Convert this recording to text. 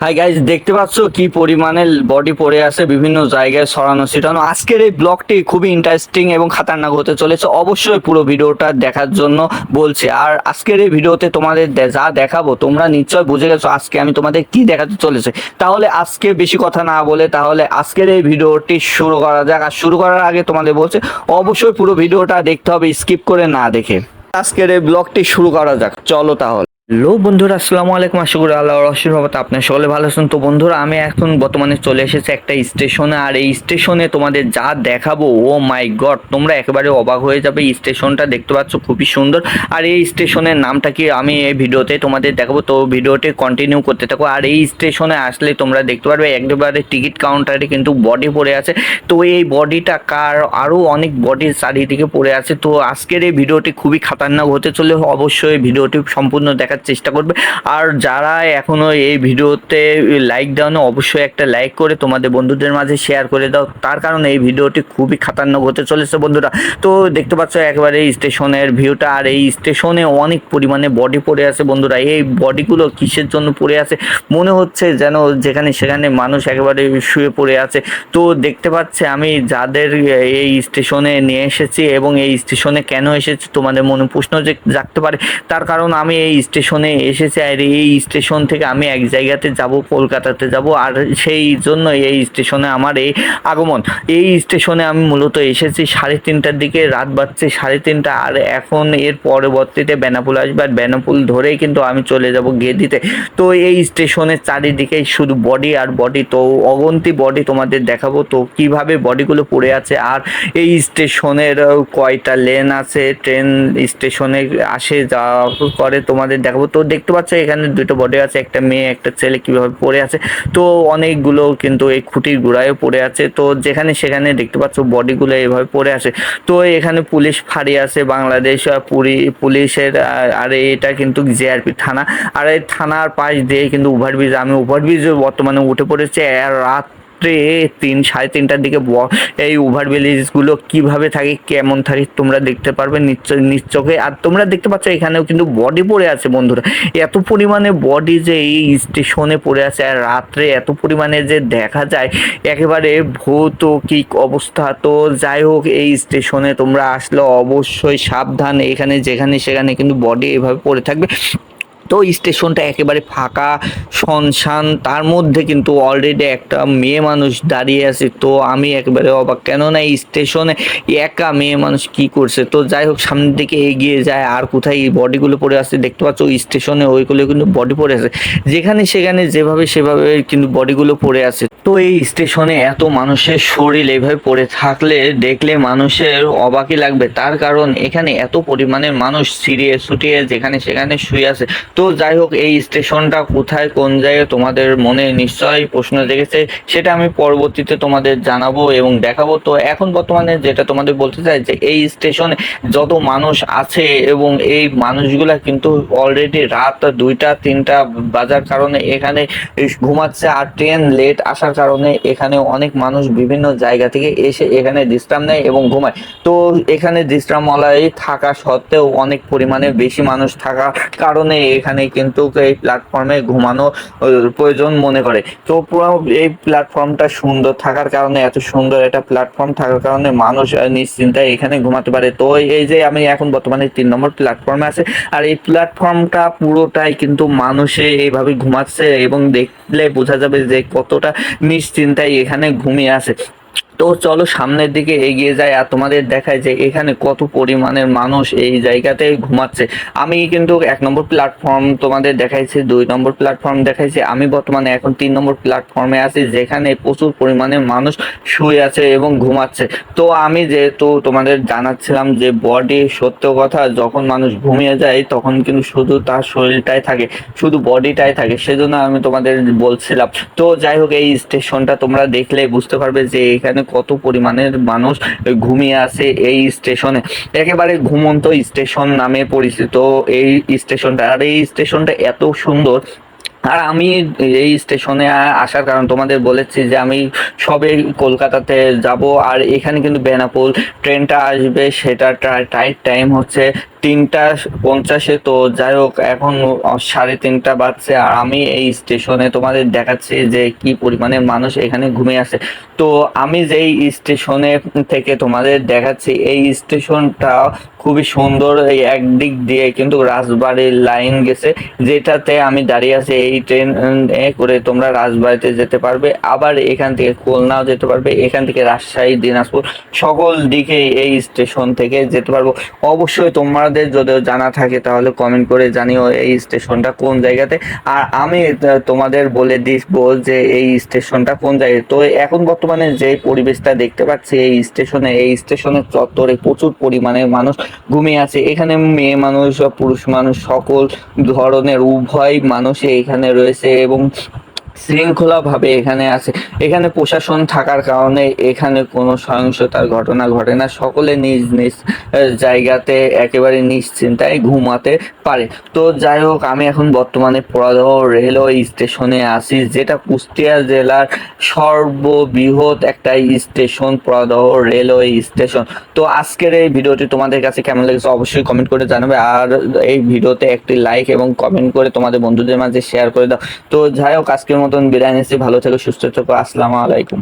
Hi guys দেখতে পাচ্ছ কি পরিমাণে বডি পড়ে আছে বিভিন্ন জায়গায় সরানো ছিটানো। আজকের এই ব্লগটি খুবই ইন্টারেস্টিং এবং খাতারনাক হতে চলেছে। অবশ্যই পুরো ভিডিওটা দেখার জন্য বলছি। আর আজকের এই ভিডিওতে তোমাদের যা দেখাবো, তোমরা নিশ্চয় বুঝে গেছো আজকে আমি তোমাদের কি দেখাতে চলেছে। তাহলে আজকে বেশি কথা না বলে তাহলে আজকের এই ভিডিওটি শুরু করা যাক। আর শুরু করার আগে তোমাদের বলছে, অবশ্যই পুরো ভিডিওটা দেখতে হবে স্কিপ করে না দেখে। আজকের এই ব্লগটি শুরু করা যাক। চলো তাহলে। হ্যালো বন্ধুরা, আসসালামু আলাইকুম। আশা করি আল্লাহ রসির বাবা আপনার সকলে ভালো আছেন। তো বন্ধুরা, আমি এখন বর্তমানে চলে এসেছি একটা স্টেশনে, আর এই স্টেশনে তোমাদের যা দেখাবো, ও মাই গড, তোমরা একেবারে অবাক হয়ে যাবে। স্টেশনটা দেখতে পাচ্ছ, খুবই সুন্দর। আর এই স্টেশনের নামটা কি আমি এই ভিডিওতে তোমাদের দেখাবো। তো ভিডিওটি কন্টিনিউ করতে থাকো। আর এই স্টেশনে আসলে তোমরা দেখতে পারবে একেবারে টিকিট কাউন্টারে কিন্তু বডি পড়ে আছে। তো এই বডিটা কার আরও অনেক বডির চারিদিকে পড়ে আছে। তো আজকের এই ভিডিওটি খুবই খাতারনাক হতে চলে অবশ্যই ভিডিওটি সম্পূর্ণ দেখার চেষ্টা করবে। আর যারা এখনও এই ভিডিওতে লাইক দাও না অবশ্যই একটা লাইক করে তোমাদের বন্ধুদের মাঝে শেয়ার করে দাও। তার কারণে এই ভিডিওটি খুবই খাতারনাক হতে চলেছে বন্ধুরা। তো দেখতে পাচ্ছ একবারে স্টেশনের ভিউটা, আর এই স্টেশনে অনেক পরিমাণে বডি পড়ে আছে বন্ধুরা। এই বডিগুলো কিসের জন্য পড়ে আছে? মনে হচ্ছে যেন যেখানে সেখানে মানুষ একেবারে শুয়ে পড়ে আছে। তো দেখতে পাচ্ছে আমি যাদের এই স্টেশনে নিয়ে এসেছি এবং এই স্টেশনে কেন এসেছি, তোমাদের মনে প্রশ্ন যে জাগতে পারে। তার কারণ আমি এই স্টেশনে এসেছি, আর এই স্টেশন থেকে আমি এক জায়গাতে যাব, কলকাতাতে যাব, আর সেই জন্য এই স্টেশনে আমার এই আগমন। এই স্টেশনে আমি মূলত এসেছি সাড়ে তিনটার দিকে, রাত বাজছে সাড়ে তিনটা, আর এখন এর পরবর্তীতে বেনাপুল আসবে, আর বেনাপুল ধরেই কিন্তু আমি চলে যাব গেদিতে। তো এই স্টেশনের চারিদিকে শুধু বডি আর বডি তো অগন্তি বডি তোমাদের দেখাবো, তো কীভাবে বডিগুলো পড়ে আছে, আর এই স্টেশনের কয়টা লেন আছে ট্রেন স্টেশনে আসে যা করে তোমাদের দেখাবো। তো দেখতে পাচ্ছ, এখানে দুটো বডি আছে, একটা মেয়ে, একটা ছেলে কীভাবে পড়ে আছে। তো অনেকগুলো কিন্তু এই খুঁটির গোড়ায় পড়ে আছে। তো যেখানে সেখানে দেখতে পাচ্ছ বডিগুলো এভাবে পড়ে আছে। তো এখানে পুলিশ ফাঁড়ি আছে, বাংলাদেশ পুলিশের আর এটা কিন্তু জিআরপি থানা। আর এই থানার পাশ দিয়ে কিন্তু ওভারব্রিজ আমি ওভারব্রিজে বর্তমানে উঠে পড়েছে। রাত রাত্রে তিন, সাড়ে তিনটার দিকে এই ওভারগুলো কীভাবে থাকে, কেমন থাকে, তোমরা দেখতে পারবে নিশ্চয় নিশ্চকে আর তোমরা দেখতে পাচ্ছ এখানেও কিন্তু বডি পড়ে আছে বন্ধুরা। এত পরিমাণে বডি যে এই স্টেশনে পড়ে আছে, আর রাত্রে এত পরিমাণে যে দেখা যায়, একেবারে ভৌতিক অবস্থা। তো যাই হোক, এই স্টেশনে তোমরা আসলে অবশ্যই সাবধান এখানে যেখানে সেখানে কিন্তু বডি এভাবে পড়ে থাকবে। তো স্টেশনটা একেবারে ফাঁকা শুনশান তার মধ্যে কিন্তু অলরেডি একটা মেয়ে মানুষ দাঁড়িয়ে আছে। তো আমি একেবারে অবাক কেননা এই স্টেশনে একা মেয়ে মানুষ কি করছে? তো যাই হোক, সামনের দিকে এগিয়ে যায়, আর কোথায় এই বডিগুলো পড়ে আছে দেখতে পাচ্ছ? স্টেশনে ওইগুলো কিন্তু বডি পড়ে আছে। যেখানে সেখানে, যেভাবে সেভাবে কিন্তু বডিগুলো পড়ে আছে। তো এই স্টেশনে এত মানুষের শরীর এভাবে পড়ে থাকলে দেখলে মানুষের অবাকই লাগবে। তার কারণ এখানে এত পরিমাণের মানুষ ছিঁড়িয়ে ছুটিয়ে যেখানে সেখানে শুয়ে আছে। তো যাই হোক, এই স্টেশনটা কোথায়, কোন জায়গায় তোমাদের মনে নিশ্চয়ই প্রশ্ন জেগেছে, সেটা আমি পরবর্তীতে তোমাদের জানাব এবং দেখাবো। তো এখন বর্তমানে যেটা তোমাদের বলতে চাই যে, এই স্টেশনে যত মানুষ আছে এবং এই মানুষগুলা কিন্তু অলরেডি রাত দুইটা, তিনটা বাজার কারণে এখানে ঘুমাচ্ছে আর ট্রেন লেট আসার কারণে এখানে অনেক মানুষ বিভিন্ন জায়গা থেকে এসে এখানে বিশ্রাম নেয় এবং ঘুমায়। তো এখানে বিশ্রামালয়ে থাকা সত্ত্বেও অনেক পরিমাণে বেশি মানুষ থাকা কারণে এখানে কিন্তু এই প্ল্যাটফর্মে ঘুমানো প্রয়োজন মনে করে। তো পুরো এই প্ল্যাটফর্মটা সুন্দর থাকার কারণে, এত সুন্দর একটা প্ল্যাটফর্ম থাকার কারণে মানুষ নিশ্চিন্তায় এখানে ঘুমাতে পারে। তো এই যে আমি এখন বর্তমানে তিন নম্বর প্ল্যাটফর্মে আছে, আর এই প্ল্যাটফর্মটা পুরোটাই কিন্তু মানুষে এইভাবে ঘুমাচ্ছে এবং দেখলে বোঝা যাবে যে কতটা নিশ্চিন্তায় এখানে ঘুমিয়ে আছে। তো চলো সামনের দিকে এগিয়ে যায় আর তোমাদের দেখায় যে এখানে কত পরিমাণের মানুষ এই জায়গাতে ঘুমাচ্ছে। আমি কিন্তু এক নম্বর প্ল্যাটফর্ম তোমাদের দেখাইছি, দুই নম্বর প্ল্যাটফর্ম দেখাইছি। আমি বর্তমানে এখন তিন নম্বর প্ল্যাটফর্মে আছি, যেখানে প্রচুর পরিমাণে মানুষ শুয়ে আছে এবং ঘুমাচ্ছে। তো আমি যেহেতু তোমাদের জানাচ্ছিলাম যে বডি সত্য কথা, যখন মানুষ ঘুমিয়ে যায়, তখন কিন্তু শুধু তার শরীরটাই থাকে, শুধু বডিটাই থাকে, সেজন্য আমি তোমাদের বলছিলাম। তো যাই হোক, এই স্টেশনটা তোমরা দেখলে বুঝতে পারবে যে এখানে কত পরিমাণের মানুষ ঘুমিয়ে আছে এই স্টেশনে। একেবারে ঘুমন্ত স্টেশন নামে পরিচিত এই স্টেশনটা। আর এই স্টেশনটা এত সুন্দর। আর আমি এই স্টেশনে আসার কারণ তোমাদের বলেছি যে আমি সবে কলকাতাতে যাব। আর এখানে কিন্তু বেনাপোল ট্রেনটা আসবে। সেটা টাইট টাইম হচ্ছে তিনটা পঞ্চাশে, তো যাই হোক, এখন সাড়ে তিনটা বাজছে আর আমি এই স্টেশনে তোমাদের দেখাচ্ছি যে কি পরিমাণে মানুষ এখানে ঘুমিয়ে আছে। তো আমি যেই স্টেশনে থেকে তোমাদের দেখাচ্ছি, এই স্টেশনটা খুবই সুন্দর এই একদিক দিয়ে কিন্তু রাজবাড়ির লাইন গেছে, যেটাতে আমি দাঁড়িয়ে আছি এই ট্রেন করে তোমরা রাজবাড়িতে যেতে পারবে। আবার এখান থেকে খুলনাও যেতে পারবে, এখান থেকে রাজশাহী, দিনাজপুর, সকল দিকে এই স্টেশন থেকে যেতে পারব। অবশ্যই তোমাদের যদি জানা থাকে, তাহলে কমেন্ট করে জানিও এই স্টেশনটা কোন জায়গাতে। আর আমি তোমাদের বলে দিব যে এই স্টেশনটা কোন জায়গায়। তো এখন বর্তমানে যে পরিবেশটা দেখতে পাচ্ছি, এই স্টেশনে এই স্টেশনের চত্বরে প্রচুর পরিমাণে মানুষ ঘুমিয়ে আছে। এখানে মেয়ে মানুষ পুরুষ মানুষ সকল ধরনের, উভয় মানুষই এখানে রয়েছে এবং শৃঙ্খলা ভাবে এখানে আছে। এখানে প্রশাসন থাকার কারণে এখানে কোনো সহিংসতার ঘটনা ঘটে না। সকলে নিজ নিজ জায়গাতে একেবারে নিশ্চিন্তায় ঘুমাতে পারে। তো যাই হোক, আমি এখন বর্তমানে পরাদহ রেলওয়ে স্টেশনে আছি, যেটা কুষ্টিয়া জেলার সর্ববৃহৎ একটা স্টেশন পরাদহ রেলওয়ে স্টেশন। তো আজকের এই ভিডিওটি তোমাদের কাছে কেমন লেগেছে অবশ্যই কমেন্ট করে জানাবে। আর এই ভিডিওতে একটি লাইক এবং কমেন্ট করে তোমাদের বন্ধুদের মাঝে শেয়ার করে দাও। তো যাই হোক, আজকের মতন বিদায় নিচ্ছি। ভালো থেকো সুস্থ থেকো। আসসালামু আলাইকুম।